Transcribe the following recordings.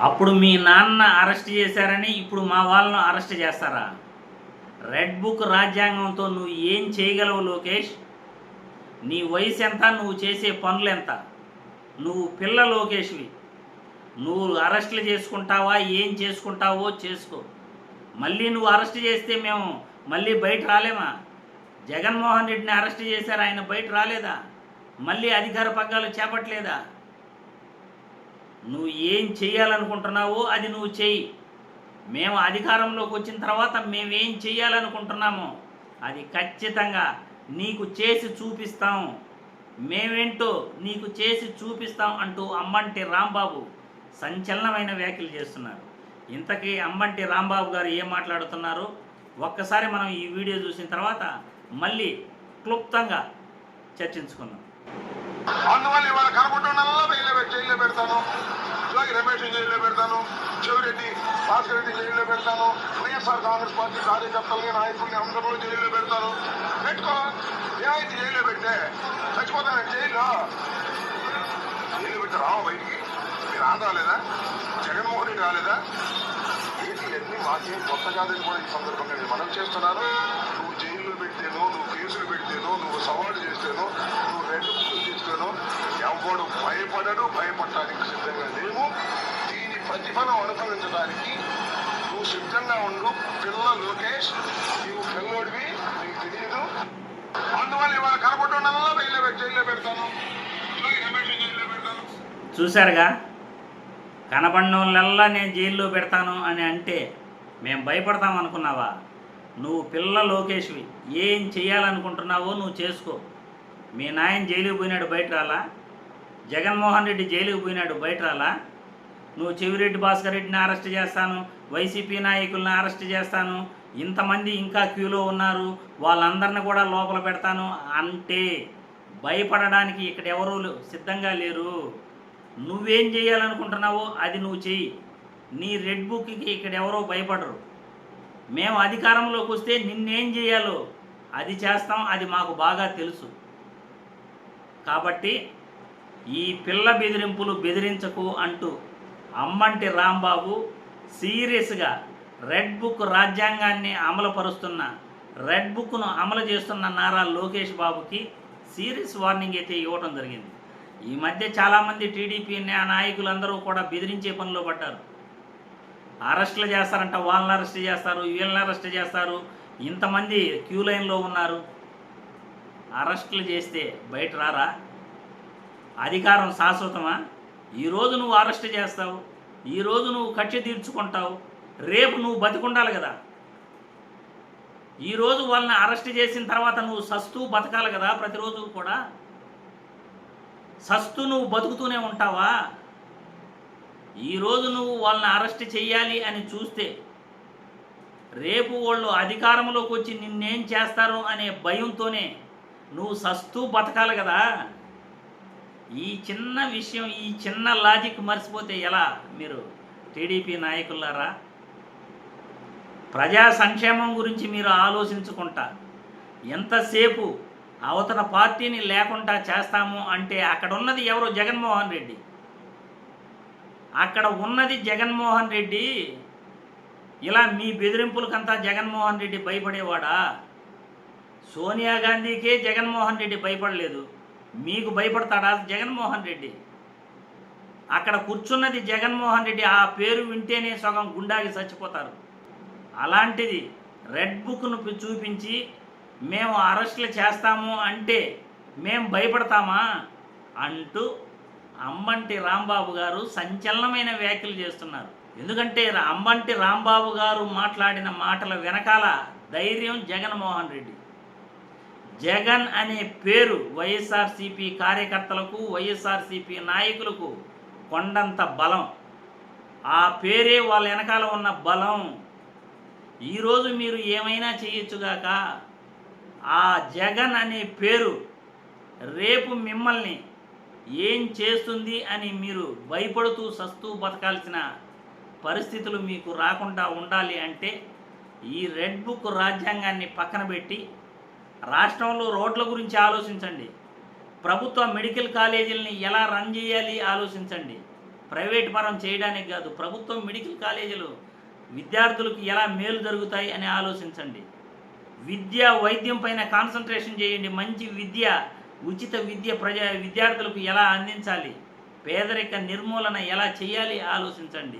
అప్పుడు మీ నాన్న అరెస్ట్ చేశారని ఇప్పుడు మా వాళ్ళను అరెస్ట్ చేస్తారా? రెడ్ బుక్ రాజ్యాంగంతో నువ్వు ఏం చేయగలవు లోకేష్? నీ వయసు ఎంత నువ్వు చేసే పనులు ఎంత? నువ్వు పిల్ల లోకేష్వి. నువ్వు అరెస్టులు చేసుకుంటావా ఏం చేసుకుంటావో చేసుకో. మళ్ళీ నువ్వు అరెస్ట్ చేస్తే మేము మళ్ళీ బయట రాలేమా? జగన్మోహన్ రెడ్డిని అరెస్ట్ చేశారు ఆయన బయట రాలేదా? మళ్ళీ అధికార పగ్గాలు చేపట్టలేదా? నువ్వు ఏం చేయాలనుకుంటున్నావో అది నువ్వు చెయ్యి మేము అధికారంలోకి వచ్చిన తర్వాత మేమేం చేయాలనుకుంటున్నామో అది ఖచ్చితంగా నీకు చేసి చూపిస్తాం. మేమేంటో నీకు చేసి చూపిస్తాం అంటూ అమ్మంటి రాంబాబు సంచలనమైన వ్యాఖ్యలు చేస్తున్నారు. ఇంతకీ అమ్మంటి రాంబాబు గారు ఏం మాట్లాడుతున్నారు? ఒక్కసారి మనం ఈ వీడియో చూసిన తర్వాత మళ్ళీ క్లుప్తంగా చర్చించుకుందాం. అందువల్ల ఇవాళ కనుకుంటున్నా జైల్లో పెడతాను అలాగే రమేష్ జైల్లో పెడతాను చెవిరెడ్డి భాస్కర్ రెడ్డి జైల్లో పెడతాను వైఎస్ఆర్ కాంగ్రెస్ పార్టీ కార్యకర్తల్ని నాయకుల్ని అందరిలో జైల్లో పెడతాను. పెట్టుకో ఏమైతే జైల్లో పెట్టే చచ్చిపోతాను జైల్లో? జైల్లో పెట్టి రావు బయటికి? మీరు ఆంధ్ర రాలేదా? జగన్మోహన్ రెడ్డి రాలేదా? ఏంటి అన్ని మాకేం కొత్త కాదని కూడా ఈ సందర్భంగా నేను మనం చేస్తున్నాను నువ్వు పెట్టేనో నువ్వు కేసులు పెడితేనో నువ్వు సవాళ్ళు చేస్తేనో నువ్వు రెండు బుక్కులు చేస్తేనో ఎవడు భయపడడు భయపడటానికి సిద్ధంగా లేవు. దీని ప్రతిఫలం అనుభవించడానికి నువ్వు సిద్ధంగా ఉండు. పిల్ల లోకేష్ నీవు పిల్లోడివి నీకు తెలియదు అందువల్ల ఇవాళ కనపడుతున్నల్లా జైల్లో జైల్లో పెడతాను. జైల్లో పెడతాను. చూశారుగా? కనపడిన వాళ్ళల్లా నేను జైల్లో పెడతాను అని అంటే మేము భయపడతాం అనుకున్నావా? నువ్వు పిల్ల లోకేష్వి. ఏం చేయాలనుకుంటున్నావో నువ్వు చేసుకో. మీ నాయన జైలుకి పోయినాడు బయట రాలా? జగన్మోహన్ రెడ్డి జైలుకి పోయినాడు బయట రాలా? నువ్వు చెవిరెడ్డి భాస్కర్ రెడ్డిని అరెస్ట్ చేస్తాను వైసీపీ నాయకులను అరెస్ట్ చేస్తాను ఇంతమంది ఇంకా క్యూలో ఉన్నారు వాళ్ళందరిని కూడా లోపల పెడతాను అంటే భయపడడానికి ఇక్కడ ఎవరూ సిద్ధంగా లేరు. నువ్వేం చేయాలనుకుంటున్నావో అది నువ్వు చెయ్యి. నీ రెడ్ బుక్కి ఇక్కడ ఎవరో భయపడరు. మేము అధికారంలోకి వస్తే నిన్నేం చేయాలో అది చేస్తాం అది మాకు బాగా తెలుసు. కాబట్టి ఈ పిల్ల బెదిరింపులు బెదిరించకు అంటూ అమ్మంటి రాంబాబు సీరియస్గా రెడ్ బుక్ రాజ్యాంగాన్ని అమలుపరుస్తున్న రెడ్ బుక్ను అమలు చేస్తున్న నారా లోకేష్ బాబుకి సీరియస్ వార్నింగ్ అయితే ఇవ్వటం జరిగింది. ఈ మధ్య చాలామంది టీడీపీ నాయకులందరూ కూడా బెదిరించే పనిలో పడ్డారు. అరెస్టులు చేస్తారంట వాళ్ళని అరెస్ట్ చేస్తారు వీళ్ళని అరెస్ట్ చేస్తారు. ఇంతమంది క్యూ లైన్లో ఉన్నారు. అరెస్టులు చేస్తే బయట రారా? అధికారం శాశ్వతమా? ఈరోజు నువ్వు అరెస్ట్ చేస్తావు ఈరోజు నువ్వు కక్ష తీర్చుకుంటావు రేపు నువ్వు బతికుండాలి కదా. ఈరోజు వాళ్ళని అరెస్ట్ చేసిన తర్వాత నువ్వు సస్తూ బతకాలి కదా ప్రతిరోజు కూడా? సస్తు నువ్వు బతుకుతూనే ఉంటావా? ఈరోజు నువ్వు వాళ్ళని అరెస్ట్ చేయాలి అని చూస్తే రేపు వాళ్ళు అధికారంలోకి వచ్చి నిన్నేం చేస్తారు అనే భయంతోనే నువ్వు సస్తూ బతకాలి కదా. ఈ చిన్న విషయం ఈ చిన్న లాజిక్ మర్చిపోతే ఎలా? మీరు టీడీపీ నాయకులారా ప్రజా సంక్షేమం గురించి మీరు ఆలోచించుకుంటా. ఎంతసేపు అవతల పార్టీని లేకుండా చేస్తాము అంటే అక్కడ ఉన్నది ఎవరు? జగన్మోహన్ రెడ్డి. అక్కడ ఉన్నది జగన్మోహన్ రెడ్డి. ఇలా మీ బెదిరింపులకంతా జగన్మోహన్ రెడ్డి భయపడేవాడా? సోనియా గాంధీకే జగన్మోహన్ రెడ్డి భయపడలేదు. మీకు భయపడతాడా జగన్మోహన్ రెడ్డి? అక్కడ కూర్చున్నది జగన్మోహన్ రెడ్డి. ఆ పేరు వింటేనే సగం గుండాకి చచ్చిపోతారు. అలాంటిది రెడ్ బుక్ను చూపించి మేము అరెస్టులు చేస్తాము అంటే మేము భయపడతామా? అంటూ అమ్మంటి రాంబాబు గారు సంచలనమైన వ్యాఖ్యలు చేస్తున్నారు. ఎందుకంటే రా- అమ్మంటి రాంబాబు గారు మాట్లాడిన మాటల వెనకాల ధైర్యం జగన్మోహన్ రెడ్డి. జగన్ అనే పేరు వైఎస్ఆర్సీపీ కార్యకర్తలకు వైఎస్ఆర్సీపీ నాయకులకు కొండంత బలం. ఆ పేరే వాళ్ళ వెనకాల ఉన్న బలం. ఈరోజు మీరు ఏమైనా చేయొచ్చుగాక ఆ జగన్ అనే పేరు రేపు మిమ్మల్ని ఏం చేస్తుంది అని మీరు భయపడుతూ సస్తూ బతకాల్సిన పరిస్థితులు మీకు రాకుండా ఉండాలి అంటే ఈ రెడ్ బుక్ రాజ్యాంగాన్ని పక్కన పెట్టి రాష్ట్రంలో రోడ్ల గురించి ఆలోచించండి. ప్రభుత్వ మెడికల్ కాలేజీలని ఎలా రన్ చేయాలి ఆలోచించండి. ప్రైవేట్ పరం చేయడానికి కాదు ప్రభుత్వం మెడికల్ కాలేజీలు విద్యార్థులకు ఎలా మేలు జరుగుతాయి అని ఆలోచించండి. విద్య వైద్యం పైన కాన్సన్ట్రేషన్ చేయండి. మంచి విద్య ఉచిత విద్య ప్రజా విద్యార్థులకు ఎలా అందించాలి? పేదరిక నిర్మూలన ఎలా చేయాలి? ఆలోచించండి.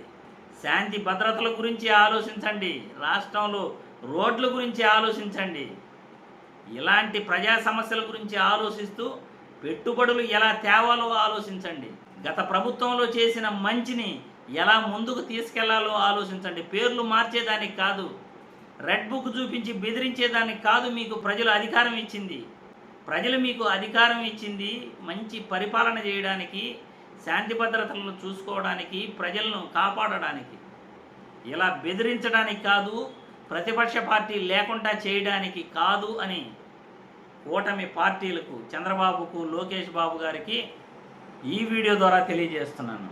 శాంతి భద్రతల గురించి ఆలోచించండి. రాష్ట్రంలో రోడ్ల గురించి ఆలోచించండి. ఇలాంటి ప్రజా సమస్యల గురించి ఆలోచిస్తూ పెట్టుబడులు ఎలా తేవాలో ఆలోచించండి. గత ప్రభుత్వంలో చేసిన మంచిని ఎలా ముందుకు తీసుకెళ్ళాలో ఆలోచించండి. పేర్లు మార్చేదానికి కాదు. రెడ్ బుక్ చూపించి బెదిరించేదానికి కాదు మీకు ప్రజలు అధికారం ఇచ్చింది. ప్రజలు మీకు అధికారం ఇచ్చింది మంచి పరిపాలన చేయడానికి శాంతి భద్రతలను చూసుకోవడానికి ప్రజలను కాపాడడానికి. ఇలా బెదిరించడానికి కాదు ప్రతిపక్ష పార్టీ లేకుండా చేయడానికి కాదు అని కూటమి పార్టీలకు చంద్రబాబుకు లోకేష్ బాబు గారికి ఈ వీడియో ద్వారా తెలియజేస్తున్నాను.